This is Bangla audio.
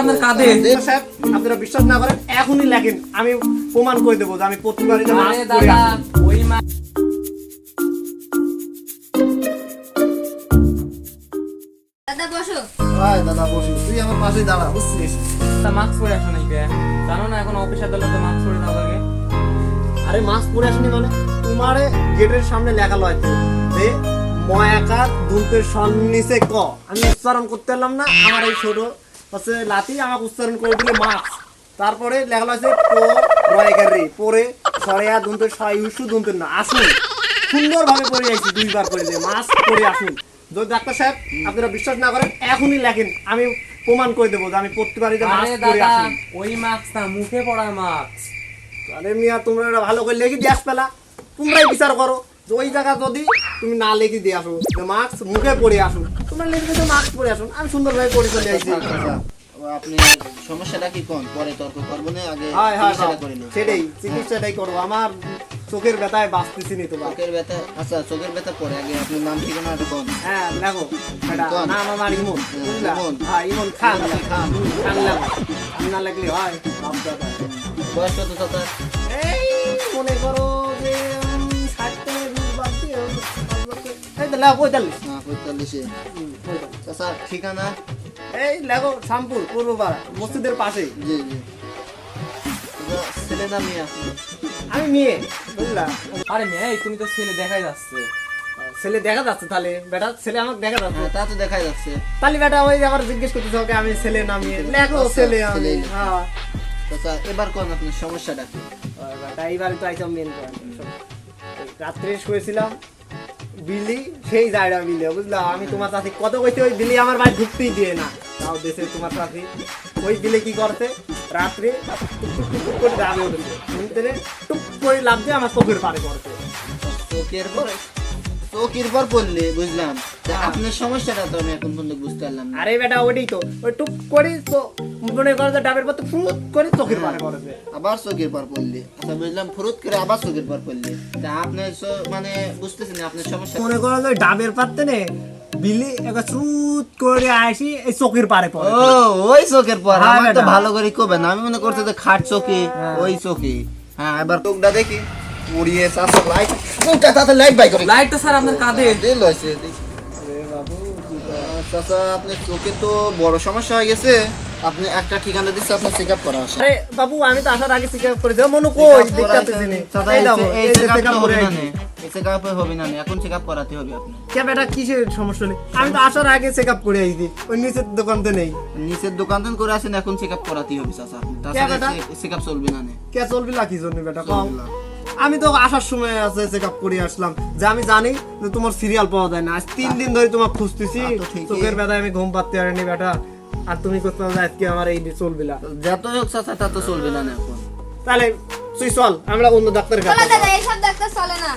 আপনার আপনারা বিশ্বাস না করেন এখনই লেখেন আমি প্রমাণ করে দেবো আমি প্রতিবারই মাস্ক পরে। দাদা আসি। ওই দাদা বসো। ভাই দাদা বসি। তুই আমার পাশে দাঁড়া বুঝছিস? মাস্ক পরে আসো নাকি কে? জানো না এখন অফিস আদালতে মাস্ক পরে যাওয়া লাগে আরে মাস্ক পরে আসনি মানে তোমারে গেটের সামনে লেখা লয়তো যে ময়াকার দুলতে সন্নিচে ক। আমি উচ্চারণ করতে পারলাম না আমার এই ছোট হচ্ছে লাতি আমাকে উচ্চারণ করে দিলে মাস্ক তারপরে লেখা আছে পো রয়কার রে পরে সরেয়া দুনতে ছয় উসু দুনতে না আসুন। সুন্দরভাবে পরে আইছি দুইবার করে দিয়ে মাস্ক পরে আসুন। যদি ডাক্তার সাহেব আপনারা বিশ্বাস না করেন এখনই লেখেন আমি প্রমাণ করে দেবো যে আমি প্রতিবারই যে আরে মাস্ক পরে দাদা আসি ওই না মুখে পড়া মাস্ক আরে মিয়া তোমরা ভালো করে লেগে দিয়ে আসবেলা তোমরাই বিচার করো। যে ওই জায়গা যদি তুমি না লেগে দিয়ে আসো যে মাস্ক মুখে পরে আসো তোমরা লেগে তো মাস্ক পরে আসো আমি সুন্দরভাবে পরে চলে আসছি। আচ্ছা, আপনি সমস্যাটা কি কোন? পরে তর্ক করব না আগে হায় হায় চিকিৎসাটা করে নিন সেটাই চিকিৎসাটাই করো। আমার চোখের ব্যথায় বাঁচতেছি নি তো চোখের ব্যথা আচ্ছা চোখের ব্যথা পরে আগে আপনার নাম ঠিকানাটা কোন? হ্যাঁ দেখো নাম আমার ইমন ইমন। হ্যাঁ ইমন খান। খান। খান লাগো না লাগলে হয় বয়স কত এই মনে করো এই পঁয়তাল্লিশ। হ্যাঁ পঁয়তাল্লিশে চাচা ঠিকানা? এই লেখো শামপুর পূর্বপাড়া মসজিদের পাশে জি জি। ছেলে না মেয়ে আপনি আমি মেয়ে বুঝলা? আরে মেয়ে তুমি তো ছেলে দেখাই যাচ্ছে। ছেলে দেখা যাচ্ছে তাহলে? বেটা ছেলে আমাকে দেখা যাচ্ছে। হ্যাঁ তা তো দেখাই যাচ্ছে। তাহলে বেটা ওই আবার জিজ্ঞেস করতেছে ওকে আমি ছেলে না মেয়ে? লেখো আচ্ছা, ছেলে আমি। হ্যাঁ। এবার কোন আপনার সমস্যাটা কি? বেটা এইবারে তো আইসাম মেন রাত্রে শুয়েছিলাম বিলি, সেই জায়গা বিলি, বুঝলা? আমি তোমার চাষি, কত কইতে ওই বিলি আমার বাড়ি ঢুকতেই দিয়ে না। তাও দেশে তোমার চাষি। ওই বিলে কি করতে রাত্রে করে দাবি উঠেছে টুক করে লাভ দিয়ে আমার চোখের পারে করছে চোখের পর চোখের পর পড়লে বুঝলাম। আপনার সমস্যাটা তো আমি এখন পর্যন্ত বুঝতে পারলাম আরে বেটা ওইটাই তো। ওই টুক করে তো মনে করো যে ডাবের পাতা ফুট করে চোখের পারে করেছে আবার চোখের পর পড়লে আচ্ছা বুঝলাম ফুরুত করে আবার চোখের পর পড়লে তা আপনার মানে বুঝতেছেন আপনার সমস্যা। মনে করো যে ডাবের পাতে নে বিলি চুত করে আসি এই চোখের পারে পড়ে। ও ওই চোখের পর। হ্যাঁ, আমার তো ভালো করে কবে না। আমি মনে করতে যে খাট চোখে হ্যাঁ। ওই চোখে হ্যাঁ এবার চোখটা দেখি। উড়িয়ে চারশো লাইট কোনটা তাতে লাইট বাই করে। লাইটটা স্যার আপনার কাঁধে। দিল হয়েছে চাচা আপনার চোখে তো বড় সমস্যা হয়ে গেছে। আপনি একটা ঠিকানা দিচ্ছে আপনার চেক আপ করা আসে আরে বাবু আমি তো আসার আগে চেক করে দেবো মনে কই? দেখতে এই দেখো এই চেক আপ করে আইছি। চেক আপ হবে না এখন চেক আপ করাতে হবে আপনার। কে বেটা কিসের সমস্যা নেই? আমি তো আসার আগে চেক আপ করে আইছি। ওই নিচের দোকানতে নেই। নিচের দোকান থেকে করে আসেন এখন চেক আপ করাতেই হবে চাচা। আপনি বেটা? তাছাড়া চেক আপ চলবে না কে চলবি না কি জন্য বেটা? না। আমি তো আসার সময় আছে চেক আপ করে আসলাম। যে আমি জানি যে তোমার সিরিয়াল পাওয়া যায় না। আজ তিন দিন ধরে তোমার খুঁজতেছি। চোখের ব্যথায় আমি ঘুম পাতে পারিনি বেটা আর তুমি করতে পারো আজকে আমার এই চলবে না। যত হোক চাচা তা তো চলবে না এখন। তাহলে তুই চল আমরা অন্য ডাক্তারের কাছে ডাক্তার চলে না।